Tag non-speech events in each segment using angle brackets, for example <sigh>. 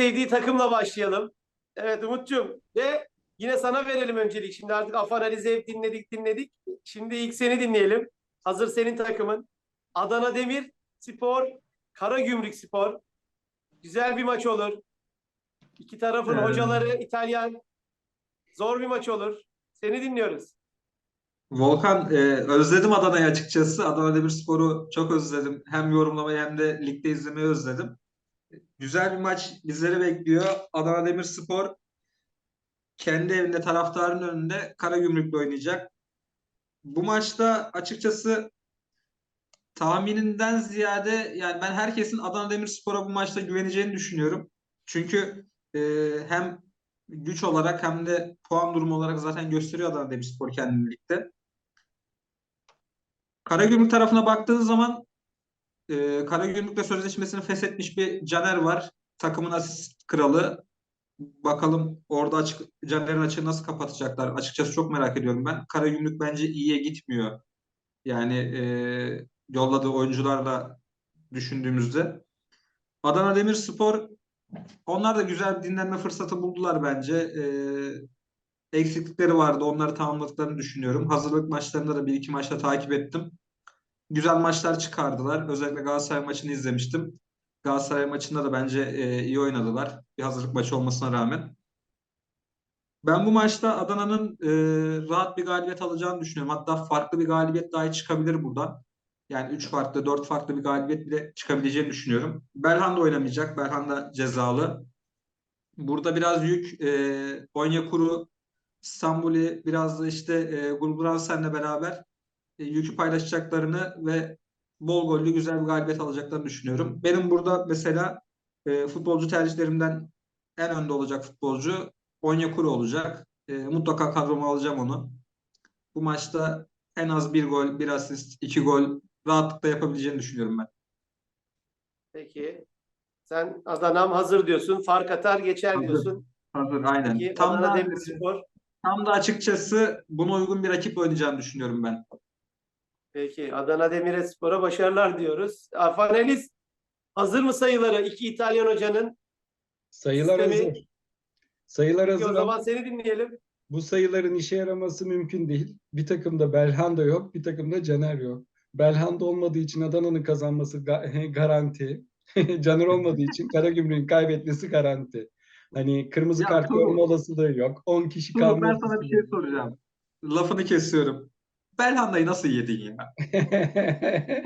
Sevdiği takımla başlayalım. Evet Umut'cum ve yine sana verelim öncelik. Şimdi artık Afanaliz'i hep dinledik dinledik. Şimdi ilk seni dinleyelim. Hazır senin takımın. Adana Demir Spor, Karagümrük Spor. Güzel bir maç olur. İki tarafın Evet. hocaları İtalyan. Zor bir maç olur. Seni dinliyoruz. Volkan, e, özledim Adana'yı açıkçası. Adana Demirspor'u çok özledim. Hem yorumlamayı hem de ligde izlemeyi özledim. Güzel bir maç bizleri bekliyor. Adana Demirspor kendi evinde taraftarın önünde Karagümrük'le oynayacak. Bu maçta açıkçası tahmininden ziyade yani ben herkesin Adana Demirspor'a bu maçta güveneceğini düşünüyorum. Çünkü e, hem güç olarak hem de puan durumu olarak zaten gösteriyor Adana Demirspor kendini ligde. Karagümrük tarafına baktığın zaman e, Karagümrük'le sözleşmesini feshetmiş bir Caner var. Takımın asist kralı. Bakalım orada açık, Caner'in açığı nasıl kapatacaklar? Açıkçası çok merak ediyorum ben. Karagümrük bence iyiye gitmiyor. Yani e, yolladığı oyuncularla düşündüğümüzde. Adana Demirspor onlar da güzel dinlenme fırsatı buldular bence. E, eksiklikleri vardı. Onları tamamladıklarını düşünüyorum. Hazırlık maçlarında da bir iki maçta takip ettim. Güzel maçlar çıkardılar. Özellikle Galatasaray maçını izlemiştim. Galatasaray maçında da bence e, iyi oynadılar. Bir hazırlık maçı olmasına rağmen. Ben bu maçta Adana'nın e, rahat bir galibiyet alacağını düşünüyorum. Hatta farklı bir galibiyet dahi çıkabilir buradan. Yani 3 farklı, 4 farklı bir galibiyet bile çıkabileceğini düşünüyorum. Belhan da oynamayacak. Belhan da cezalı. Burada biraz yük e, Onyekuru, İstanbul'i biraz da işte e, Gulbransen'le beraber yükü paylaşacaklarını ve bol gollü güzel bir galibiyet alacaklarını düşünüyorum. Benim burada mesela e, futbolcu tercihlerimden en önde olacak futbolcu Onyekuru olacak. E, mutlaka kadroma alacağım onu. Bu maçta en az bir gol, bir asist, iki gol rahatlıkla yapabileceğini düşünüyorum ben. Peki. Sen Adana'm hazır diyorsun. Fark atar geçer Hazır. diyorsun. Hazır, aynen. Peki Tam Adana da, Demirspor. tam da açıkçası buna uygun bir rakiple oynayacağını düşünüyorum ben. Peki Adana Demirspor'a başarılar diyoruz. Afaneliz hazır mı sayıları? İki İtalyan hocanın. Sayılar Sistemi- hazır. Sayılar Peki, hazır o zaman ama seni dinleyelim. bu sayıların işe yaraması mümkün değil. Bir takımda Belhanda yok, bir takımda Caner yok. Belhanda olmadığı için Adana'nın kazanması ga- garanti. <laughs> Caner olmadığı için Karagümrük'ün kaybetmesi garanti. Hani kırmızı Ya kart Tuğrul- görme olasılığı yok. 10 kişi Tuğrul, kalma ben sana bir olasılığı şey yok. soracağım. Lafını kesiyorum. Belhanda'yı nasıl yedin ya? <laughs>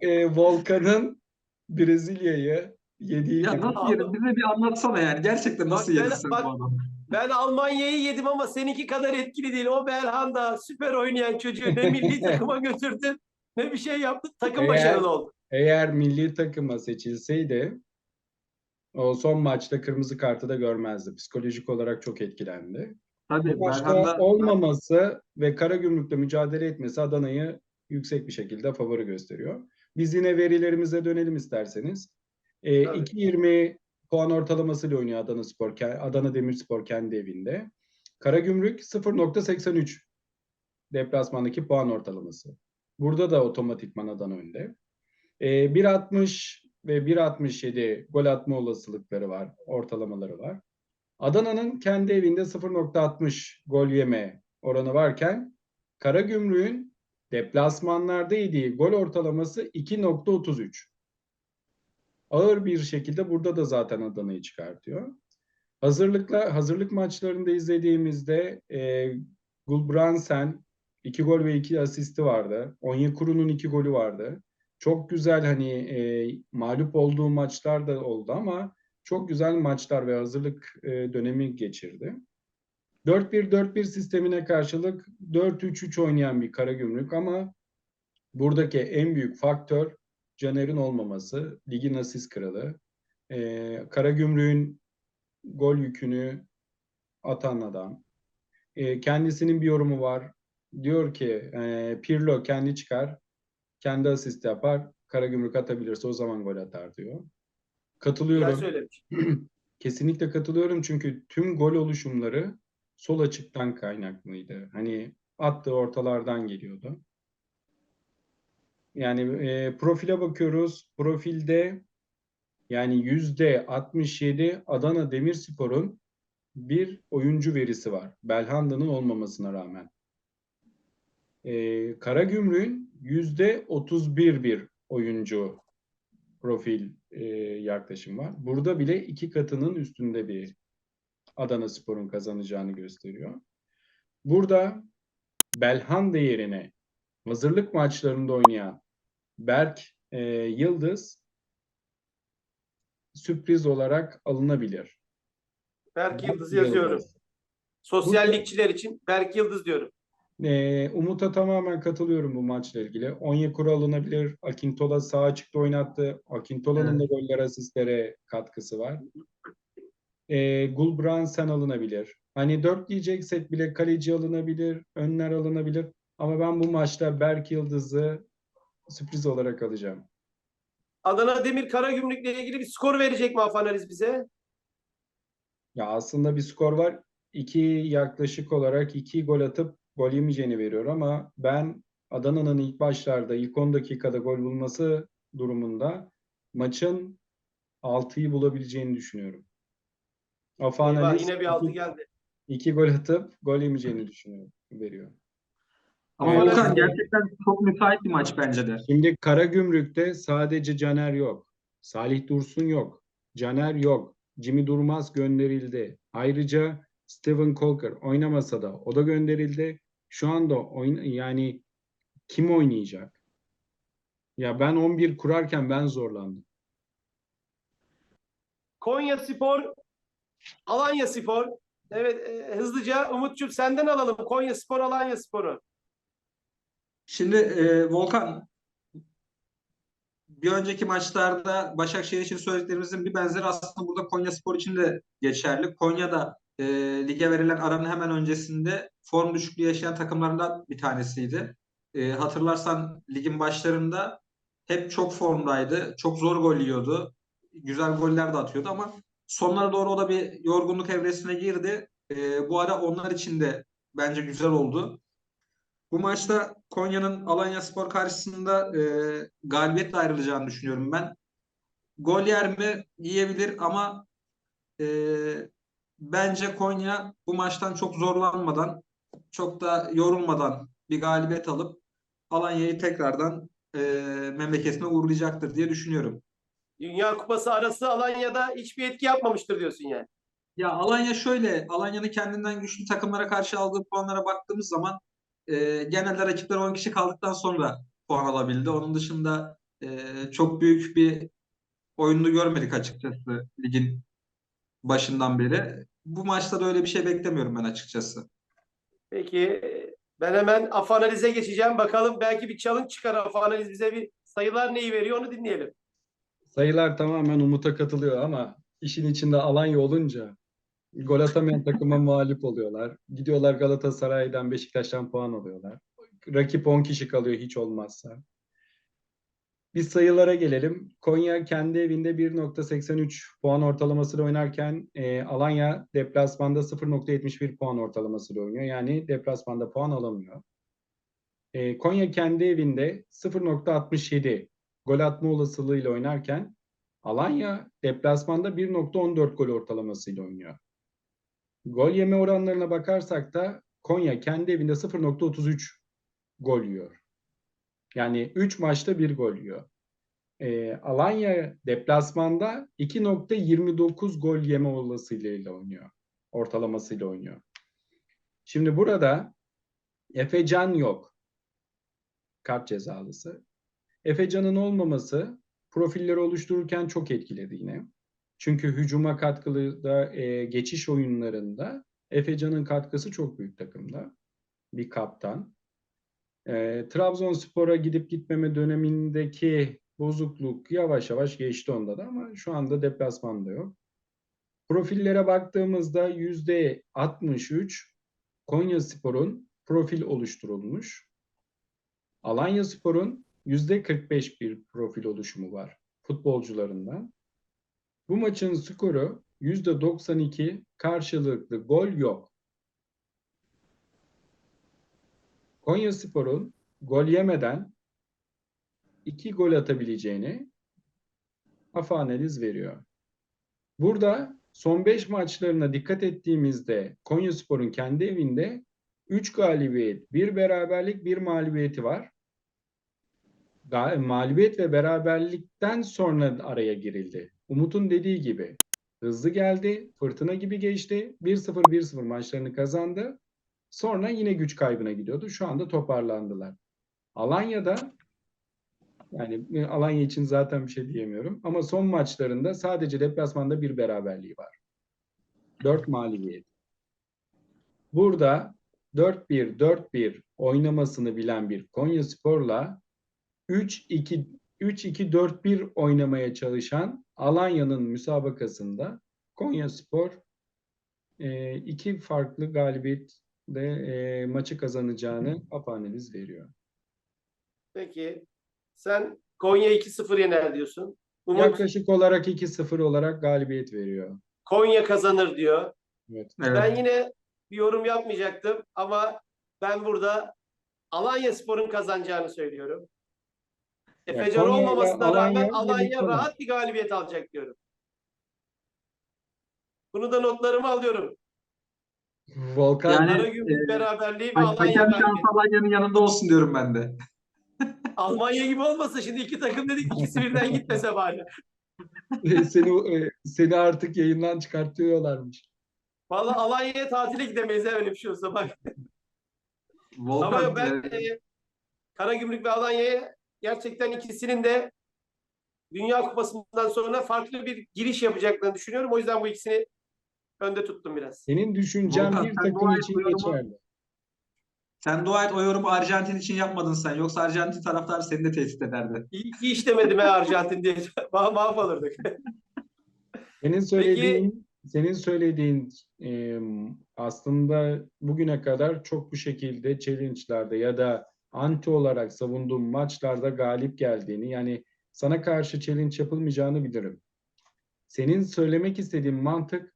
e, Volkan'ın Brezilya'yı yediği Ya gibi. nasıl yedin? Bize bir anlatsana yani. Gerçekten nasıl Bak yedin ben- sen bak- bu adamı? Ben Almanya'yı yedim ama seninki kadar etkili değil. O Belhanda süper oynayan çocuğu ne milli <laughs> takıma götürdü ne bir şey yaptı. Takım Eğer- başarılı oldu. Eğer milli takıma seçilseydi o son maçta kırmızı kartı da görmezdi. Psikolojik olarak çok etkilendi. Tabii Bu maçta Belhanda olmaması ve Karagümrük'le mücadele etmesi Adana'yı yüksek bir şekilde favori gösteriyor. Biz yine verilerimize dönelim isterseniz. Ee, Tabii. 2.20 puan ortalamasıyla oynuyor Adana Spor, ke- Adana Demirspor kendi evinde. Karagümrük 0.83 deplasmandaki puan ortalaması. Burada da otomatikman Adana önde. Ee, 1.60 ve 1.67 gol atma olasılıkları var, ortalamaları var. Adana'nın kendi evinde 0.60 gol yeme oranı varken Karagümrük'ün deplasmanlarda yediği gol ortalaması 2.33. Ağır bir şekilde burada da zaten Adana'yı çıkartıyor. Hazırlıkla hazırlık maçlarında izlediğimizde e, Gulbrandsen 2 gol ve 2 asisti vardı. Onyekuru'nun 2 golü vardı. Çok güzel hani e, mağlup olduğu maçlar da oldu ama çok güzel maçlar ve hazırlık e, dönemi geçirdi. 4-1-4-1 sistemine karşılık 4-3-3 oynayan bir Karagümrük ama buradaki en büyük faktör Caner'in olmaması. Ligin asist kralı. E, Karagümrük'ün gol yükünü atan adam. E, kendisinin bir yorumu var. Diyor ki e, Pirlo kendi çıkar, kendi asist yapar. Karagümrük atabilirse o zaman gol atar diyor. Katılıyorum. <clears throat> Kesinlikle katılıyorum çünkü tüm gol oluşumları sol açıktan kaynaklıydı. Hani attığı ortalardan geliyordu. Yani e, profile bakıyoruz. Profilde Yani yüzde 67 Adana Demirspor'un bir oyuncu verisi var. Belhanda'nın olmamasına rağmen. Ee, Karagümrük'ün yüzde 31 bir oyuncu profil e, yaklaşım var. Burada bile iki katının üstünde bir Adana Spor'un kazanacağını gösteriyor. Burada Belhanda yerine hazırlık maçlarında oynayan Berk e, Yıldız sürpriz olarak alınabilir. Berk Yıldız yazıyorum. Sosyallikçiler için Berk Yıldız diyorum. Ee, Umut'a tamamen katılıyorum bu maçla ilgili. Onyekuru alınabilir. Akintola sağ açıkta oynattı. Akintola'nın da goller asistlere katkısı var. Ee, Gulbrandsen alınabilir. Hani dört diyeceksek bile kaleci alınabilir, önler alınabilir. Ama ben bu maçta Berk Yıldız'ı sürpriz olarak alacağım. Adana Demir Karagümrük'le ilgili bir skor verecek mi Afanaliz bize? Ya aslında bir skor var. İki yaklaşık olarak iki gol atıp gol yemeyeceğini veriyor ama ben Adana'nın ilk başlarda ilk 10 dakikada gol bulması durumunda maçın 6'yı bulabileceğini düşünüyorum. Afan Eyvah, Ali yine bir altı iki, geldi. iki gol atıp gol yemeyeceğini düşünüyorum. Veriyor. Ama Evet. Volkan gerçekten çok müsait bir maç bence de. Şimdi Karagümrük'te sadece Caner yok. Salih Dursun yok. Caner yok. Jimmy Durmaz gönderildi. Ayrıca Steven Colker oynamasa da o da gönderildi. Şu anda oyun yani kim oynayacak? Ya ben 11 kurarken ben zorlandım. Konya Spor, Alanya Spor. Evet e, hızlıca Umut'cum senden alalım. Konya Spor, Alanya Spor'u. Şimdi e, Volkan bir önceki maçlarda Başakşehir için söylediklerimizin bir benzeri aslında burada Konya Spor için de geçerli. Konya'da e, lige verilen aranın hemen öncesinde form düşüklüğü yaşayan takımlarından bir tanesiydi. E, hatırlarsan ligin başlarında hep çok formdaydı. Çok zor gol yiyordu. Güzel goller de atıyordu ama sonlara doğru o da bir yorgunluk evresine girdi. E, bu ara onlar için de bence güzel oldu. Bu maçta Konya'nın Alanya Spor karşısında e, galibiyetle ayrılacağını düşünüyorum ben. Gol yer mi? Yiyebilir ama e, bence Konya bu maçtan çok zorlanmadan, çok da yorulmadan bir galibiyet alıp Alanya'yı tekrardan e, memleketine uğurlayacaktır diye düşünüyorum. Dünya Kupası arası Alanya'da hiçbir etki yapmamıştır diyorsun yani. Ya Alanya şöyle, Alanya'nın kendinden güçlü takımlara karşı aldığı puanlara baktığımız zaman e, genelde rakipler 10 kişi kaldıktan sonra puan alabildi. Onun dışında e, çok büyük bir oyununu görmedik açıkçası ligin başından beri. Bu maçta da öyle bir şey beklemiyorum ben açıkçası. Peki ben hemen Afanaliz'e geçeceğim. Bakalım belki bir challenge çıkar Afanaliz bize bir sayılar neyi veriyor onu dinleyelim. Sayılar tamamen Umut'a katılıyor ama işin içinde Alanya olunca gol atamayan takıma mağlup oluyorlar. Gidiyorlar Galatasaray'dan, Beşiktaş'tan puan alıyorlar. Rakip 10 kişi kalıyor hiç olmazsa. Biz sayılara gelelim. Konya kendi evinde 1.83 puan ortalamasıyla oynarken e, Alanya deplasmanda 0.71 puan ortalamasıyla oynuyor. Yani deplasmanda puan alamıyor. E, Konya kendi evinde 0.67 gol atma olasılığıyla oynarken Alanya deplasmanda 1.14 gol ortalamasıyla oynuyor. Gol yeme oranlarına bakarsak da Konya kendi evinde 0.33 gol yiyor. Yani 3 maçta 1 gol yiyor. Ee, Alanya deplasmanda 2.29 gol yeme olasılığıyla oynuyor. Ortalamasıyla oynuyor. Şimdi burada Efecan yok. Kart cezalısı. Efecan'ın olmaması profilleri oluştururken çok etkiledi yine. Çünkü hücuma katkılı da e, geçiş oyunlarında Efecan'ın katkısı çok büyük takımda. Bir kaptan. E, Trabzonspor'a gidip gitmeme dönemindeki bozukluk yavaş yavaş geçti onda da ama şu anda deplasmanda yok. Profillere baktığımızda yüzde 63 Konya Spor'un profil oluşturulmuş. Alanya Spor'un yüzde 45 bir profil oluşumu var futbolcularından. Bu maçın skoru yüzde 92 karşılıklı gol yok. Konya Spor'un gol yemeden iki gol atabileceğini AFA veriyor. Burada son 5 maçlarına dikkat ettiğimizde Konyaspor'un kendi evinde 3 galibiyet, 1 beraberlik, 1 mağlubiyeti var. Mağlubiyet ve beraberlikten sonra araya girildi. Umut'un dediği gibi hızlı geldi, fırtına gibi geçti. 1-0 1-0 maçlarını kazandı. Sonra yine güç kaybına gidiyordu. Şu anda toparlandılar. Alanya'da yani e, Alanya için zaten bir şey diyemiyorum. Ama son maçlarında sadece deplasmanda bir beraberliği var. 4 mağlubiyet. Burada 4-1, 4-1 oynamasını bilen bir Konyaspor'la 3-2 3-2-4-1 oynamaya çalışan Alanya'nın müsabakasında Konyaspor e, iki farklı galibiyetle e, maçı kazanacağını APA analiz veriyor. Peki. Sen Konya 2-0 yener diyorsun. Umut Yaklaşık olarak 2-0 olarak galibiyet veriyor. Konya kazanır diyor. Evet. Evet. Ben yine bir yorum yapmayacaktım ama ben burada Alanya Spor'un kazanacağını söylüyorum. Efecan olmamasına Alanya rağmen Alanya birlikte rahat bir galibiyet alacak diyorum. Bunu da notlarımı alıyorum. Volkan Yani- Karagümrük e, beraberliği ve Alanya Hakem şansı. Alanya'nın yanında olsun diyorum ben de. <laughs> Almanya gibi olmasa şimdi iki takım dedik ikisi birden gitmese bari. seni e, seni artık yayından çıkartıyorlarmış. Vallahi Alanya'ya tatile gidemeyiz ha öyle bir şey olsa bak. Volkan, Ama ben e, e, Karagümrük ve Alanya'ya gerçekten ikisinin de Dünya Kupası'ndan sonra farklı bir giriş yapacaklarını düşünüyorum. O yüzden bu ikisini önde tuttum biraz. Senin düşüncen Volkan, bir sen takım dua et için geçerli. sen dua et o yorumu Arjantin için yapmadın sen. Yoksa Arjantin taraftarı seni de tehdit ederdi. İyi ki iş demedim ha Arjantin diye. <laughs> Ma mahvolurduk. <laughs> Senin söylediğin senin söylediğin e, aslında bugüne kadar çok bu şekilde challenge'larda ya da anti olarak savunduğum maçlarda galip geldiğini yani sana karşı challenge yapılmayacağını bilirim. Senin söylemek istediğin mantık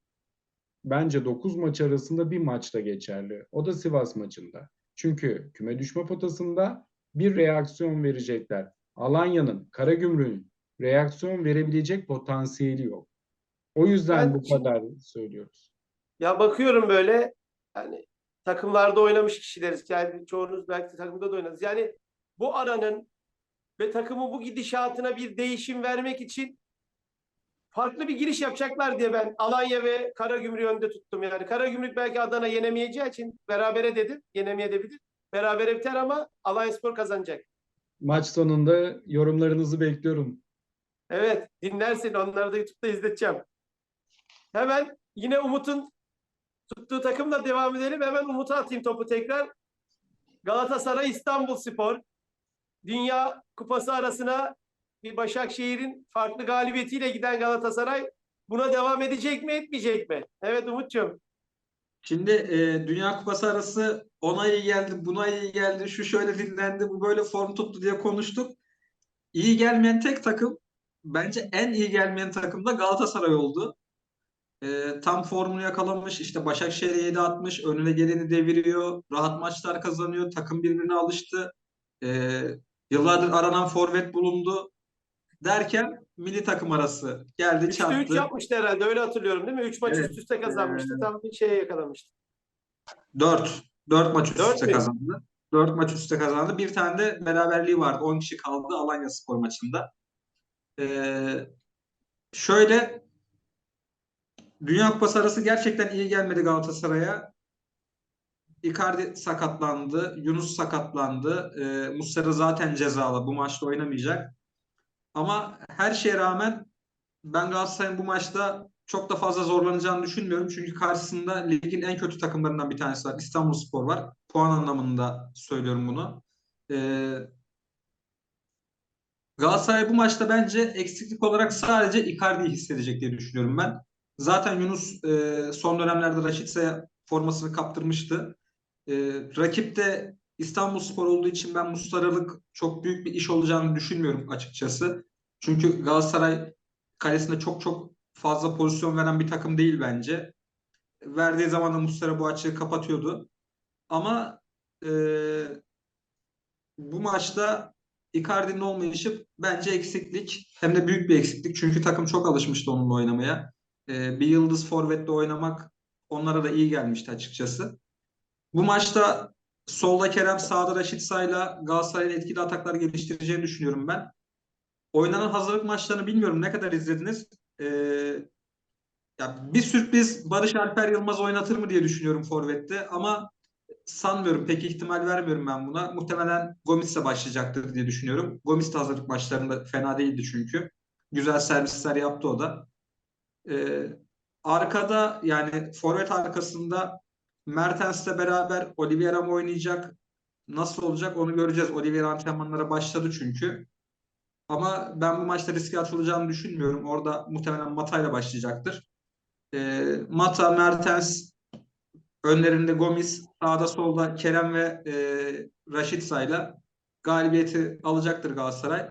bence 9 maç arasında bir maçta geçerli. O da Sivas maçında. Çünkü küme düşme potasında bir reaksiyon verecekler. Alanya'nın, Karagümrük'ün reaksiyon verebilecek potansiyeli yok. O yüzden Ben bu kadar söylüyoruz. Ya bakıyorum böyle yani takımlarda oynamış kişileriz. Yani çoğunuz belki takımda da oynadınız. Yani bu aranın ve takımın bu gidişatına bir değişim vermek için farklı bir giriş yapacaklar diye ben Alanya ve Karagümrük'ü önde tuttum. Yani Karagümrük belki Adana yenemeyeceği için berabere dedim. Yenemeyebilir. Berabere biter ama Alanyaspor kazanacak. Maç sonunda yorumlarınızı bekliyorum. Evet dinlersin onları da YouTube'da izleteceğim. Hemen yine Umut'un tuttuğu takımla devam edelim. Hemen Umut'a atayım topu tekrar. Galatasaray İstanbul Spor. Dünya Kupası arasına bir Başakşehir'in farklı galibiyetiyle giden Galatasaray buna devam edecek mi etmeyecek mi? Evet Umut'cum. Şimdi e, Dünya Kupası arası ona iyi geldi, buna iyi geldi, şu şöyle dinlendi, bu böyle form tuttu diye konuştuk. İyi gelmeyen tek takım, bence en iyi gelmeyen takım da Galatasaray oldu. E, tam formunu yakalamış, işte Başakşehir'e 7 atmış, önüne geleni deviriyor, rahat maçlar kazanıyor, takım birbirine alıştı. E, yıllardır aranan forvet bulundu derken milli takım arası geldi 3'te 3 çarptı. yapmıştı herhalde öyle hatırlıyorum değil mi? 3 maç Evet. üst üste kazanmıştı. Ee, Tam bir şeye yakalamıştı. 4. 4 maç üst Dört üste kazandı. 4 maç üst üste kazandı. Bir tane de beraberliği vardı. 10 kişi kaldı Alanya Spor maçında. Ee, şöyle Dünya Kupası arası gerçekten iyi gelmedi Galatasaray'a. Icardi sakatlandı. Yunus sakatlandı. Ee, Muslera zaten cezalı. Bu maçta oynamayacak. Ama her şeye rağmen ben Galatasaray'ın bu maçta çok da fazla zorlanacağını düşünmüyorum. Çünkü karşısında ligin en kötü takımlarından bir tanesi var. İstanbulspor var. Puan anlamında söylüyorum bunu. Ee, Galatasaray bu maçta bence eksiklik olarak sadece Icardi'yi hissedecek diye düşünüyorum ben. Zaten Yunus e, son dönemlerde Raşitsa'ya formasını kaptırmıştı. E, rakip de İstanbulspor olduğu için ben Muslera'lık çok büyük bir iş olacağını düşünmüyorum açıkçası. Çünkü Galatasaray kalesinde çok çok fazla pozisyon veren bir takım değil bence. Verdiği zaman da Muslera bu açığı kapatıyordu. Ama e, bu maçta Icardi'nin olmayışı bence eksiklik. Hem de büyük bir eksiklik. Çünkü takım çok alışmıştı onunla oynamaya. Ee, bir yıldız forvetle oynamak onlara da iyi gelmişti açıkçası. Bu maçta solda Kerem, sağda Raşit Say'la Galatasaray'ın etkili ataklar geliştireceğini düşünüyorum ben. Oynanan hazırlık maçlarını bilmiyorum ne kadar izlediniz. Ee, ya bir sürpriz Barış Alper Yılmaz oynatır mı diye düşünüyorum forvette ama sanmıyorum. Pek ihtimal vermiyorum ben buna. Muhtemelen Gomis'le başlayacaktır diye düşünüyorum. Gomis de hazırlık maçlarında fena değildi çünkü. Güzel servisler yaptı o da. Ee, arkada yani forvet arkasında Mertens'le beraber Oliveira mı oynayacak? Nasıl olacak onu göreceğiz. Oliveira antrenmanlara başladı çünkü. Ama ben bu maçta riske atılacağını düşünmüyorum. Orada muhtemelen Mata'yla başlayacaktır. Ee, Mata, Mertens, önlerinde Gomis, sağda solda Kerem ve e, Raşit Say'la galibiyeti alacaktır Galatasaray.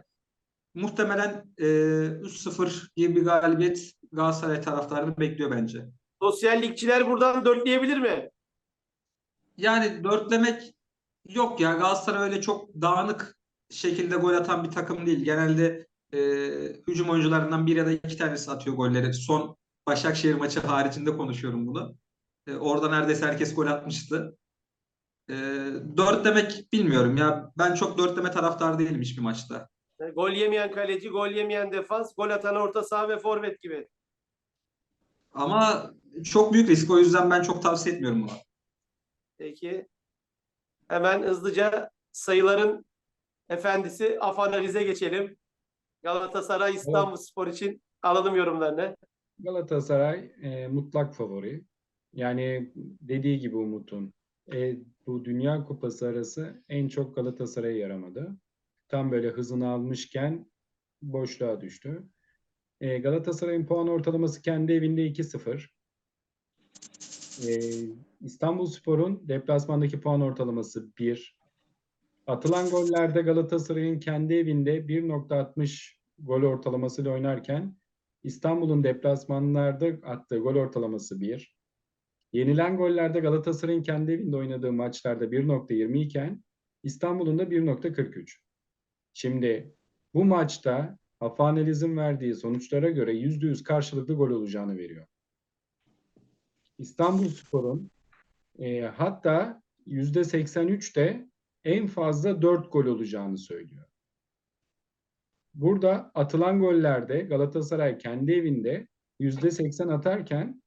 Muhtemelen e, 3-0 gibi bir galibiyet Galatasaray taraftarını bekliyor bence. Sosyallikçiler buradan dörtleyebilir mi? Yani dörtlemek yok ya. Galatasaray öyle çok dağınık şekilde gol atan bir takım değil. Genelde e, hücum oyuncularından bir ya da iki tanesi atıyor golleri. Son Başakşehir maçı haricinde konuşuyorum bunu. E, orada neredeyse herkes gol atmıştı. E, dört demek bilmiyorum ya. Ben çok dörtleme taraftar değilim hiçbir maçta. Yani Gol yemeyen kaleci, gol yemeyen defans, gol atan orta saha ve forvet gibi. Ama çok büyük risk. O yüzden ben çok tavsiye etmiyorum bunu. Peki. Hemen hızlıca sayıların efendisi Afanaliz'e geçelim. Galatasaray İstanbulspor için alalım yorumlarını. Galatasaray e, mutlak favori. Yani dediği gibi Umut'un e, bu Dünya Kupası arası en çok Galatasaray'a yaramadı. Tam böyle hızını almışken boşluğa düştü. E, Galatasaray'ın puan ortalaması kendi evinde 2-0. E, İstanbulspor'un deplasmandaki puan ortalaması 1. Atılan gollerde Galatasaray'ın kendi evinde 1.60 gol ortalamasıyla oynarken İstanbul'un deplasmanlarda attığı gol ortalaması 1. Yenilen gollerde Galatasaray'ın kendi evinde oynadığı maçlarda 1.20 iken İstanbul'un da 1.43. Şimdi bu maçta Afaneliz'in verdiği sonuçlara göre %100 karşılıklı gol olacağını veriyor. İstanbulspor'un e, hatta %83'te en fazla 4 gol olacağını söylüyor. Burada atılan gollerde Galatasaray kendi evinde %80 atarken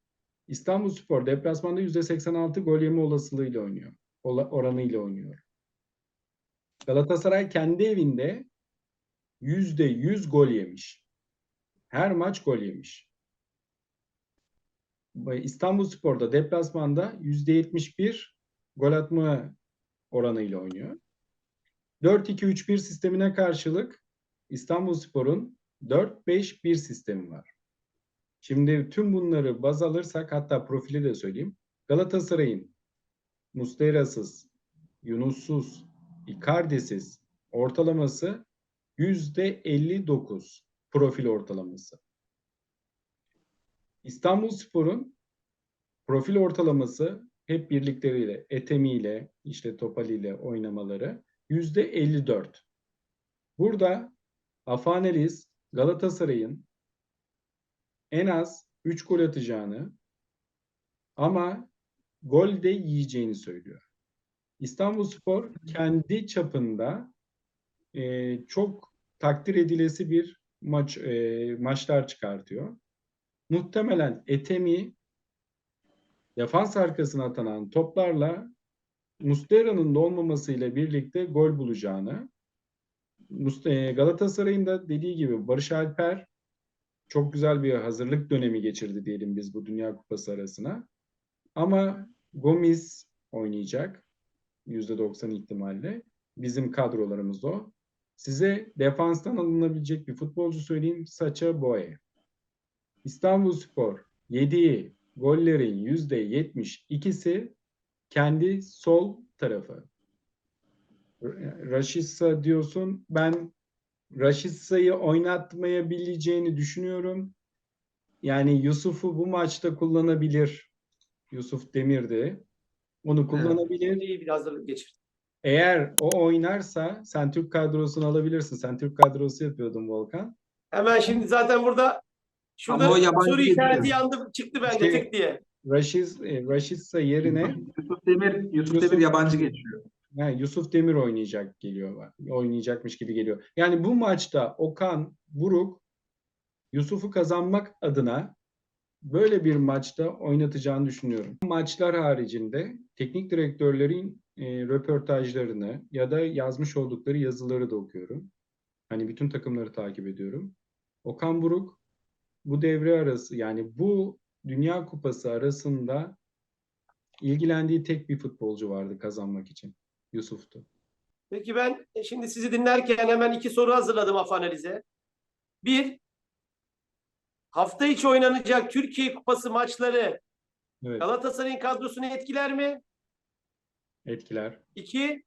İstanbulspor deplasmanda %86 gol yeme olasılığıyla oynuyor. Oranıyla oynuyor. Galatasaray kendi evinde %100 gol yemiş. Her maç gol yemiş. Ve İstanbulspor'da deplasmanda %71 gol atma oranıyla oynuyor. 4-2-3-1 sistemine karşılık İstanbulspor'un 4-5-1 sistemi var. Şimdi tüm bunları baz alırsak hatta profili de söyleyeyim. Galatasaray'ın Muslera'sız, Yunus'suz, Icardi'siz ortalaması %59 profil ortalaması. İstanbulspor'un profil ortalaması hep birlikleriyle, etemiyle, işte topaliyle oynamaları %54. Burada Afaneliz Galatasaray'ın en az 3 gol atacağını ama gol de yiyeceğini söylüyor. İstanbulspor kendi çapında e, çok takdir edilesi bir maç e, maçlar çıkartıyor. Muhtemelen Etemi defans arkasına atanan toplarla Muslera'nın da olmamasıyla birlikte gol bulacağını e, Galatasaray'ın da dediği gibi Barış Alper çok güzel bir hazırlık dönemi geçirdi diyelim biz bu Dünya Kupası arasına. Ama Gomis oynayacak %90 ihtimalle. Bizim kadrolarımız o. Size defanstan alınabilecek bir futbolcu söyleyeyim. Saça Boye. İstanbulspor yediği gollerin %72'si kendi sol tarafı. Raşitsa diyorsun. Ben Raşitsa'yı oynatmayabileceğini düşünüyorum. Yani Yusuf'u bu maçta kullanabilir. Yusuf Demir'di. Onu kullanabilir. İyi bir hazırlık geçirdi. Eğer o oynarsa sen Türk kadrosunu alabilirsin. Sen Türk kadrosu yapıyordun Volkan. Hemen şimdi zaten burada şurada Ama o yabancı soru değil işareti yandı çıktı bence İşte- tık diye. Raşiz, e, Raşitsa yerine Yusuf Demir, Yusuf Yusuf- Demir yabancı geçiyor. Ha, Yusuf Demir oynayacak geliyor. Oynayacakmış gibi geliyor. Yani bu maçta Okan Buruk Yusuf'u kazanmak adına böyle bir maçta oynatacağını düşünüyorum. Maçlar haricinde teknik direktörlerin e, röportajlarını ya da yazmış oldukları yazıları da okuyorum. Hani bütün takımları takip ediyorum. Okan Buruk bu devre arası yani bu Dünya Kupası arasında ilgilendiği tek bir futbolcu vardı kazanmak için. Yusuf'tu. Peki ben e, şimdi sizi dinlerken hemen iki soru hazırladım AF analize. Bir, hafta içi oynanacak Türkiye Kupası maçları Evet, Galatasaray'ın kadrosunu etkiler mi? etkiler. İki,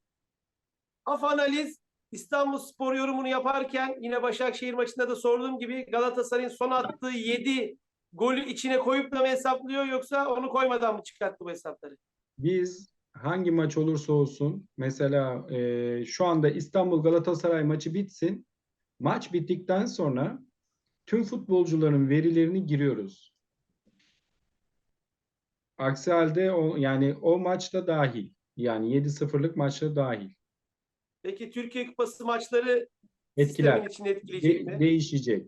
AF analiz İstanbul Spor yorumunu yaparken yine Başakşehir maçında da sorduğum gibi Galatasaray'ın son attığı 7 golü içine koyup da mı hesaplıyor yoksa onu koymadan mı çıkarttı bu hesapları? Biz hangi maç olursa olsun mesela e, şu anda İstanbul Galatasaray maçı bitsin. Maç bittikten sonra tüm futbolcuların verilerini giriyoruz. Aksi halde o yani o maçta dahil. Yani 7-0'lık maçta dahil. Peki Türkiye Kupası maçları Etkiler. sistemin içinde etkileyecek De- mi? değişecek.